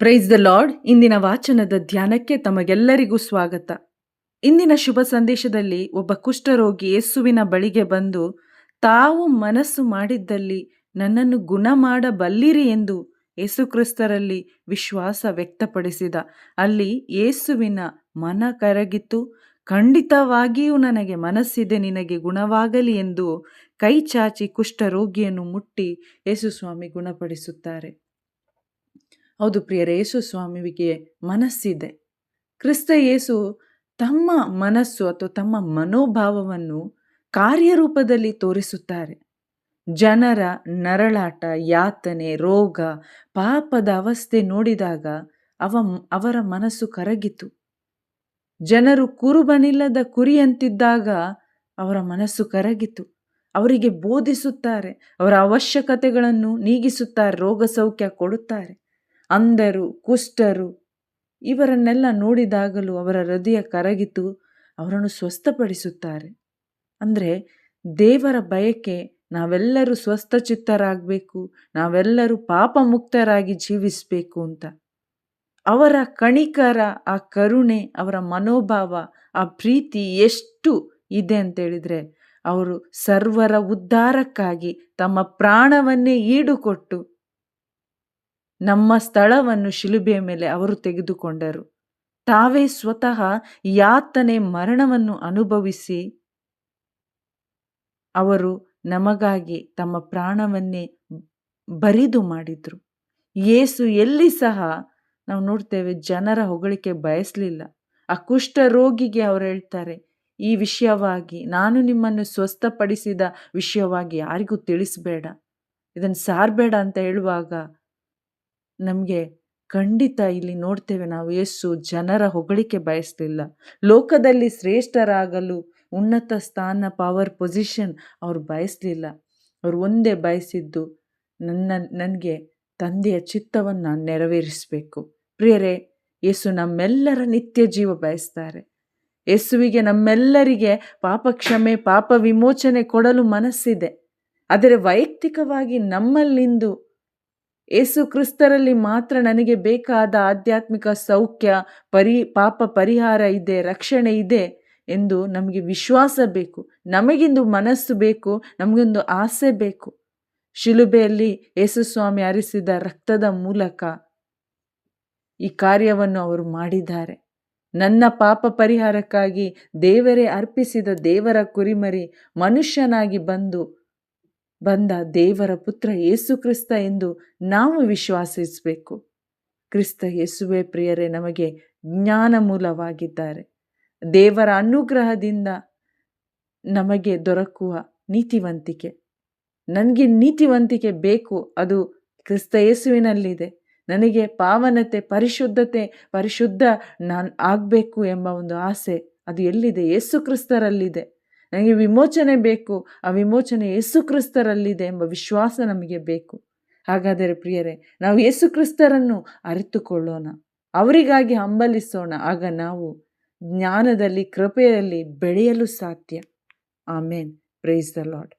Praise the lord ಇಂದಿನ ವಾಚನದ ಧ್ಯಾನಕ್ಕೆ ತಮಗೆಲ್ಲರಿಗೂ ಸ್ವಾಗತ. ಇಂದಿನ ಶುಭ ಸಂದೇಶದಲ್ಲಿ ಒಬ್ಬ ಕುಷ್ಠರೋಗಿ ಯೇಸುವಿನ ಬಳಿಗೆ ಬಂದು, ತಾವು ಮನಸ್ಸು ಮಾಡಿದ್ದಲ್ಲಿ ನನ್ನನ್ನು ಗುಣ ಮಾಡಬಲ್ಲಿರಿ ಎಂದು ಯೇಸುಕ್ರಿಸ್ತರಲ್ಲಿ ವಿಶ್ವಾಸ ವ್ಯಕ್ತಪಡಿಸಿದ. ಅಲ್ಲಿ ಯೇಸುವಿನ ಮನ ಕರಗಿತು. ಖಂಡಿತವಾಗಿಯೂ ನನಗೆ ಮನಸ್ಸಿದೆ, ನಿನಗೆ ಗುಣವಾಗಲಿ ಎಂದು ಕೈ ಚಾಚಿ ಕುಷ್ಠರೋಗಿಯನ್ನು ಮುಟ್ಟಿ ಯೇಸುಸ್ವಾಮಿ ಗುಣಪಡಿಸುತ್ತಾರೆ. ಹೌದು ಪ್ರಿಯರ, ಯೇಸು ಸ್ವಾಮಿಗೆ ಮನಸ್ಸಿದೆ. ಕ್ರಿಸ್ತ ಯೇಸು ತಮ್ಮ ಮನಸ್ಸು ಅಥವಾ ತಮ್ಮ ಮನೋಭಾವವನ್ನು ಕಾರ್ಯರೂಪದಲ್ಲಿ ತೋರಿಸುತ್ತಾರೆ. ಜನರ ನರಳಾಟ, ಯಾತನೆ, ರೋಗ, ಪಾಪದ ಅವಸ್ಥೆ ನೋಡಿದಾಗ ಅವ, ಅವರ ಮನಸ್ಸು ಕರಗಿತು. ಜನರು ಕುರುಬನಿಲ್ಲದ ಕುರಿಯಂತಿದ್ದಾಗ ಅವರ ಮನಸ್ಸು ಕರಗಿತು. ಅವರಿಗೆ ಬೋಧಿಸುತ್ತಾರೆ, ಅವರ ಅವಶ್ಯಕತೆಗಳನ್ನು ನೀಗಿಸುತ್ತಾರೆ ರೋಗ ಸೌಖ್ಯ ಕೊಡುತ್ತಾರೆ. ಅಂಧರು, ಕುಷ್ಠರು ಇವರನ್ನೆಲ್ಲ ನೋಡಿದಾಗಲೂ ಅವರ ಹೃದಯ ಕರಗಿತು, ಅವರನ್ನು ಸ್ವಸ್ಥಪಡಿಸುತ್ತಾರೆ. ಅಂದರೆ ದೇವರ ಬಯಕೆ ನಾವೆಲ್ಲರೂ ಸ್ವಸ್ಥಚಿತ್ತರಾಗಬೇಕು, ನಾವೆಲ್ಲರೂ ಪಾಪ ಮುಕ್ತರಾಗಿ ಜೀವಿಸಬೇಕು ಅಂತ. ಅವರ ಕಣಿಕರ, ಆ ಕರುಣೆ, ಅವರ ಮನೋಭಾವ, ಆ ಪ್ರೀತಿ ಎಷ್ಟು ಇದೆ ಅಂತೇಳಿದರೆ ಅವರು ಸರ್ವರ ಉದ್ಧಾರಕ್ಕಾಗಿ ತಮ್ಮ ಪ್ರಾಣವನ್ನೇ ಈಡುಕೊಟ್ಟು ನಮ್ಮ ಸ್ಥಳವನ್ನು ಶಿಲುಬೆಯ ಮೇಲೆ ಅವರು ತೆಗೆದುಕೊಂಡರು. ತಾವೇ ಸ್ವತಃ ಯಾತನೆ ಮರಣವನ್ನು ಅನುಭವಿಸಿ, ಅವರು ನಮಗಾಗಿ ತಮ್ಮ ಪ್ರಾಣವನ್ನೇ ಬರಿದು ಮಾಡಿದ್ರು. ಯೇಸು ಎಲ್ಲಿ ಸಹ ನಾವು ನೋಡ್ತೇವೆ ಜನರ ಹೊಗಳಿಕೆ ಬಯಸಲಿಲ್ಲ. ಆ ಕುಷ್ಠ ರೋಗಿಗೆ ಅವರು ಹೇಳ್ತಾರೆ, ಈ ವಿಷಯವಾಗಿ ನಾನು ನಿಮ್ಮನ್ನು ಸ್ವಸ್ಥಪಡಿಸಿದ ವಿಷಯವಾಗಿ ಯಾರಿಗೂ ತಿಳಿಸಬೇಡ. ಇದನ್ನು ಸಾರಬೇಡ ಅಂತ ಹೇಳುವಾಗ ನಮಗೆ ಖಂಡಿತ ಇಲ್ಲಿ ನೋಡ್ತೇವೆ ನಾವು ಯೇಸು ಜನರ ಹೊಗಳಿಕೆ ಬಯಸಲಿಲ್ಲ ಲೋಕದಲ್ಲಿ ಶ್ರೇಷ್ಠರಾಗಲು ಉನ್ನತ ಸ್ಥಾನ ಪವರ್ ಪೊಸಿಷನ್ ಅವ್ರು ಬಯಸಲಿಲ್ಲ. ಅವ್ರು ಒಂದೇ ಬಯಸಿದ್ದು ನನ್ನ, ನನಗೆ ತಂದೆಯ ಚಿತ್ತವನ್ನು ನಾನು ನೆರವೇರಿಸಬೇಕು. ಪ್ರಿಯರೇ, ಯೇಸು ನಮ್ಮೆಲ್ಲರ ನಿತ್ಯ ಜೀವ ಬಯಸ್ತಾರೆ. ಯೇಸುವಿಗೆ ನಮ್ಮೆಲ್ಲರಿಗೆ ಪಾಪ ಕ್ಷಮೆ ಪಾಪ ವಿಮೋಚನೆ ಕೊಡಲು ಮನಸ್ಸಿದೆ. ಆದರೆ ವೈಯಕ್ತಿಕವಾಗಿ ನಮ್ಮಲ್ಲಿಂದು ಏಸು ಕ್ರಿಸ್ತರಲ್ಲಿ ಮಾತ್ರ ನನಗೆ ಬೇಕಾದ ಆಧ್ಯಾತ್ಮಿಕ ಸೌಖ್ಯ, ಪರಿ, ಪಾಪ ಪರಿಹಾರ ಇದೆ, ರಕ್ಷಣೆ ಇದೆ ಎಂದು ನಮಗೆ ವಿಶ್ವಾಸ ಬೇಕು. ನಮಗಿಂದು ಮನಸ್ಸು ಬೇಕು, ನಮಗೊಂದು ಆಸೆ ಬೇಕು. ಶಿಲುಬೆಯಲ್ಲಿ ಯೇಸುಸ್ವಾಮಿ ಅರಿಸಿದ ರಕ್ತದ ಮೂಲಕ ಈ ಕಾರ್ಯವನ್ನು ಅವರು ಮಾಡಿದ್ದಾರೆ. ನನ್ನ ಪಾಪ ಪರಿಹಾರಕ್ಕಾಗಿ ದೇವರೇ ಅರ್ಪಿಸಿದ ದೇವರ ಕುರಿಮರಿ ಮನುಷ್ಯನಾಗಿ ಬಂದು ಬಂದ ದೇವರ ಪುತ್ರ ಯೇಸು ಕ್ರಿಸ್ತ ಎಂದು ನಾವು ವಿಶ್ವಾಸಿಸಬೇಕು. ಕ್ರಿಸ್ತ ಯೇಸುವೆ ಪ್ರಿಯರೇ, ನಮಗೆ ಜ್ಞಾನ ಮೂಲವಾಗಿದ್ದಾರೆ. ದೇವರ ಅನುಗ್ರಹದಿಂದ ನಮಗೆ ದೊರಕುವ ನೀತಿವಂತಿಕೆ. ನನಗೆ ನೀತಿವಂತಿಕೆ ಬೇಕು, ಅದು ಕ್ರಿಸ್ತ ಯೇಸುವಿನಲ್ಲಿದೆ. ನನಗೆ ಪಾವನತೆ, ಪರಿಶುದ್ಧತೆ, ಪರಿಶುದ್ಧ ನಾನು ಆಗಬೇಕು ಎಂಬ ಒಂದು ಆಸೆ ಅದು ಎಲ್ಲಿದೆ? ಯೇಸು ಕ್ರಿಸ್ತರಲ್ಲಿದೆ. ನನಗೆ ವಿಮೋಚನೆ ಬೇಕು, ಆ ವಿಮೋಚನೆ ಯೇಸು ಕ್ರಿಸ್ತರಲ್ಲಿದೆ ಎಂಬ ವಿಶ್ವಾಸ ನಮಗೆ ಬೇಕು. ಹಾಗಾದರೆ ಪ್ರಿಯರೇ, ನಾವು ಯೇಸು ಕ್ರಿಸ್ತರನ್ನು ಅರಿತುಕೊಳ್ಳೋಣ, ಅವರಿಗಾಗಿ ಹಂಬಲಿಸೋಣ, ಆಗ ನಾವು ಜ್ಞಾನದಲ್ಲಿ, ಕೃಪೆಯಲ್ಲಿ ಬೆಳೆಯಲು ಸಾಧ್ಯ. ಆಮೇನ್. Praise the Lad